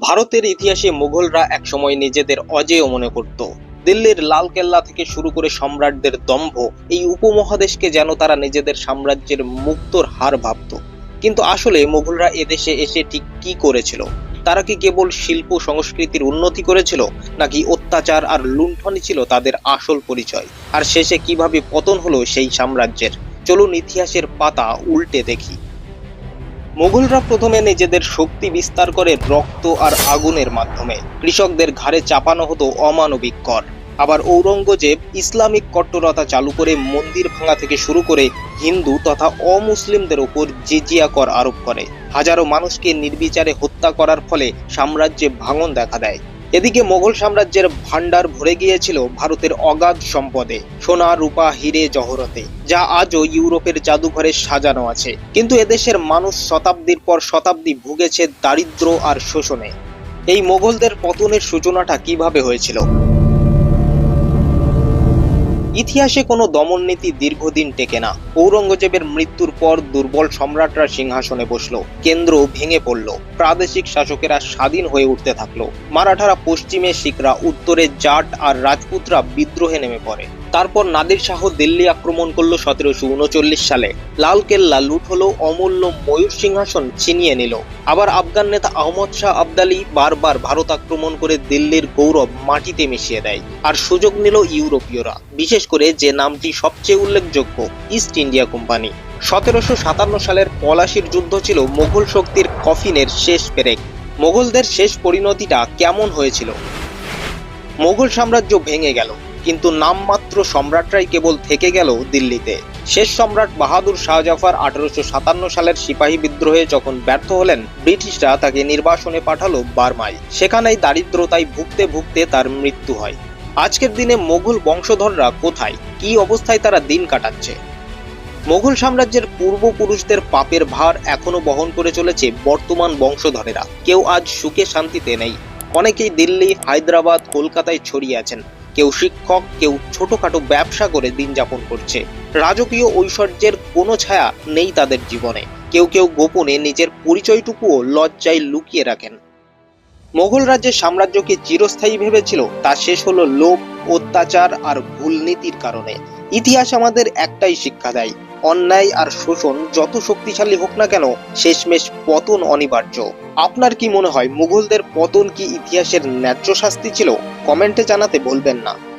ভারতের ইতিহাসে মুঘলরা একসময় নিজেদের অজেয় মনে করত। দিল্লির লাল কেল্লা থেকে শুরু করে সম্রাটদের দম্ভ, এই উপমহাদেশকে যেন তারা নিজেদের সাম্রাজ্যের মুক্তর হার ভাবত। কিন্তু আসলে মুঘলরা এদেশে এসে ঠিক কি করেছিল? তারা কি কেবল শিল্প সংস্কৃতির উন্নতি করেছিল, নাকি অত্যাচার আর লুণ্ঠনই ছিল তাদের আসল পরিচয়? আর শেষে কীভাবে পতন হলো সেই সাম্রাজ্যের? চলুন ইতিহাসের পাতা উল্টে দেখি। মোগলরা প্রথমে নিজেদের শক্তি বিস্তার করে রক্ত আর আগুনের মাধ্যমে। কৃষকদের ঘাড়ে চাপানো হতো অমানবিক কর। আবার ঔরঙ্গজেব ইসলামিক কট্টরতা চালু করে মন্দির ভাঙা থেকে শুরু করে হিন্দু তথা অমুসলিমদের ওপর জিজিয়া কর আরোপ করে। হাজারো মানুষকে নির্বিচারে হত্যা করার ফলে সাম্রাজ্যে ভাঙন দেখা দেয়। এদিকে মোগল সাম্রাজ্যের ভান্ডার ভরে গিয়েছিল ভারতের অগাধ সম্পদে, সোনা, রূপা, হিরে, জহরতে, যা আজও ইউরোপের জাদুঘরে সাজানো আছে। কিন্তু এদেশের মানুষ শতাব্দীর পর শতাব্দী ভুগেছে দারিদ্র আর শোষণে। এই মোগলদের পতনের সূচনাটা কীভাবে হয়েছিল? ইতিহাসে কোনো দমন নীতি দীর্ঘদিন টেকে না। ঔরঙ্গজেবের মৃত্যুর পর দুর্বল সম্রাটরা সিংহাসনে বসল, কেন্দ্র ভেঙে পড়ল, প্রাদেশিক শাসকেরা স্বাধীন হয়ে উঠতে থাকল। মারাঠারা পশ্চিমে শিখরা, উত্তরে জাট আর রাজপুতরা বিদ্রোহে নেমে পড়ে। তারপর নাদির শাহ দিল্লি আক্রমণ করল সতেরোশো উনচল্লিশ সালে। লাল কেল্লা লুট হলো অমূল্য ময়ূর সিংহাসন ছিনিয়ে নিল। আবার আফগান নেতা আহমদ শাহ আবদালি বারবার ভারত আক্রমণ করে দিল্লির গৌরব মাটিতে মিশিয়ে দেয় আর সুযোগ নিল ইউরোপীয়রা। বিশেষ করে যে নামটি সবচেয়ে উল্লেখযোগ্য, ইস্ট ইন্ডিয়া কোম্পানি। সতেরোশো সাতান্ন সালের পলাশির যুদ্ধ ছিল মোগল শক্তির কফিনের শেষ পেরেক। মোগলদের শেষ পরিণতিটা কেমন হয়েছিল? মোগল সাম্রাজ্য ভেঙে গেল। কিন্তু নামমাত্র সম্রাটরাই কেবল থেকে গেল দিল্লিতে। শেষ সম্রাট বাহাদুর শাহজাফর আঠারোশো সাতান্ন সালের সিপাহী বিদ্রোহে যখন ব্যর্থ হলেন, ব্রিটিশরা তাকে নির্বাসনে পাঠালো বার্মায়। সেখানেই দারিদ্রতায় ভুগতে ভুগতে তার মৃত্যু হয়। আজকের দিনে মোগল বংশধররা কোথায়? কি অবস্থায় তারা দিন কাটাচ্ছে? মোগল সাম্রাজ্যের পূর্বপুরুষদের পাপের ভার এখনও বহন করে চলেছে বর্তমান বংশধরেরা। কেউ আজ সুখে শান্তিতে নেই। অনেকেই দিল্লি, হায়দ্রাবাদ, কলকাতায় ছড়িয়ে আছেন। কেউ শিক্ষক, কেউ ছোটখাটো ব্যবসা করে দিন যাপন করছে। রাজকীয় ঐশ্বর্যের কোনো ছায়া নেই তাদের জীবনে। কেউ কেউ গোপনে নিজের পরিচয়টুকুও লজ্জায় লুকিয়ে রাখেন। মোগল রাজ্যের সাম্রাজ্যকে চিরস্থায়ী ভেবেছিল, তা শেষ হলো লোভ, অত্যাচার আর ভুল নীতির কারণে। ইতিহাস আমাদের একটাই শিক্ষা দেয় অন্যায় আর শোষণ যত শক্তিশালী হোক না কেন, শেষমেশ পতন অনিবার্য। আপনার কি মনে হয়, মুঘলদের পতন কি ইতিহাসের ন্যায্য শাস্তি ছিল? কমেন্টে জানাতে বলবেন না।